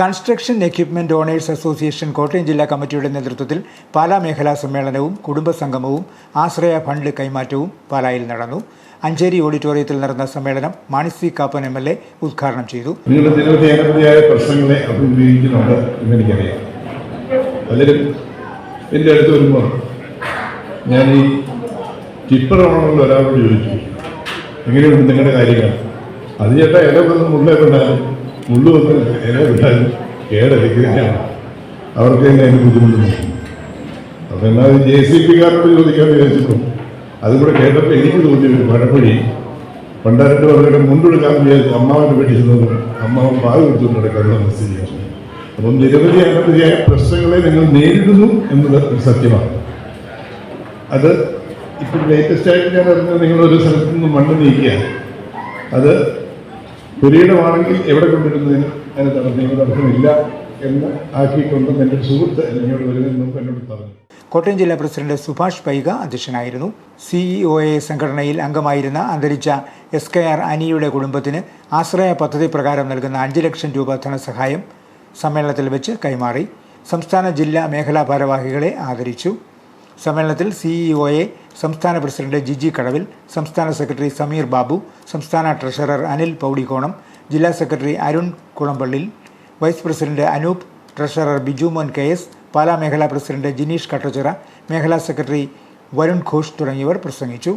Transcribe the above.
Construction equipment owners association Kottayam ജില്ലാ കമ്മിറ്റിയുടെ നേതൃത്വത്തിൽ പാലാ മേഖലാ സമ്മേളനവും കുടുംബസംഗമവും ആശ്രയ ഫണ്ട് കൈമാറ്റവും പാലായിൽ നടന്നു. അഞ്ചേരി ഓഡിറ്റോറിയത്തിൽ നടന്ന സമ്മേളനം Mani C Kappan M L A ഉദ്ഘാടനം ചെയ്തു. പ്രശ്നങ്ങളെ അഭിമുഖീകരിക്കുന്നുണ്ട് ഞാൻ ഈ ടിപ്പർ ഒരാളോട് ചോദിച്ചു എങ്ങനെയുണ്ട് നിങ്ങളുടെ കാര്യങ്ങൾ? അത് ചേട്ടാ ഏതൊക്കെ മുള്ള മുള്ളു വന്ന് ഇല കേടരിക്കുകയാണ് അവർക്ക് തന്നെ അതിന് ബുദ്ധിമുട്ടുണ്ട് അപ്പം എന്നാൽ ജെ സി പിക്കാരോട് ചോദിക്കാൻ വിചാരിച്ചപ്പോൾ അതും കൂടെ കേട്ടപ്പോൾ എനിക്ക് തോന്നി ഒരു പഴമൊഴി പണ്ടാരണ്ട് അവരുടെ മുണ്ടെടുക്കാൻ വിചാരിച്ചു അമ്മാവനെ വെട്ടിച്ചത് അമ്മാവൻ പാൽ കൊടുത്തുകൊണ്ട് നടക്കുന്ന സ്ഥിതിയാണ് അപ്പം നിരവധി അനവധിയായ പ്രശ്നങ്ങളെ നിങ്ങൾ നേരിടുന്നു എന്നത് സത്യമാണ് അത് ഇപ്പം ലേറ്റസ്റ്റ് ആയിട്ട് ഞാൻ അറിഞ്ഞത് നിങ്ങളൊരു സ്ഥലത്ത് നിന്ന് മണ്ണ് നീക്കുക അത് പുരീടമാണെങ്കിൽ എവിടെ കൊണ്ടിരുന്നതിന് അതിന് തടസ്സം തടസ്സമില്ല എന്ന് ആക്കിക്കൊണ്ട് എന്റെ സുഹൃത്ത് എന്നോട് വരുന്നതിന് എന്നോട് പറഞ്ഞു. കോട്ടയം ജില്ലാ പ്രസിഡന്റ് സുഭാഷ് പൈക അധ്യക്ഷനായിരുന്നു. സിഇഒ എ സംഘടനയിൽ അംഗമായിരുന്ന അന്തരിച്ച എസ് കെ ആർ അനിയുടെ കുടുംബത്തിന് ആശ്രയ പദ്ധതി പ്രകാരം നൽകുന്ന അഞ്ച് ലക്ഷം രൂപ ധനസഹായം സമ്മേളനത്തിൽ വെച്ച് കൈമാറി. സംസ്ഥാന ജില്ലാ മേഖലാ ഭാരവാഹികളെ ആദരിച്ചു. സമ്മേളനത്തിൽ സിഇഒയെ സംസ്ഥാന പ്രസിഡന്റ് ജിജി കടവിൽ സംസ്ഥാന സെക്രട്ടറി സമീർ ബാബു സംസ്ഥാന ട്രഷറർ അനിൽ പൗടികോണം ജില്ലാ secretary Arun Kulampallil vice president Anoop treasurer Biju Mon K S Pala മേഖലാ പ്രസിഡന്റ് ജിനീഷ് കട്ടച്ചിറ മേഖലാ സെക്രട്ടറി വരുൺ ഘോഷ് തുടങ്ങിയവർ പ്രസംഗിച്ചു.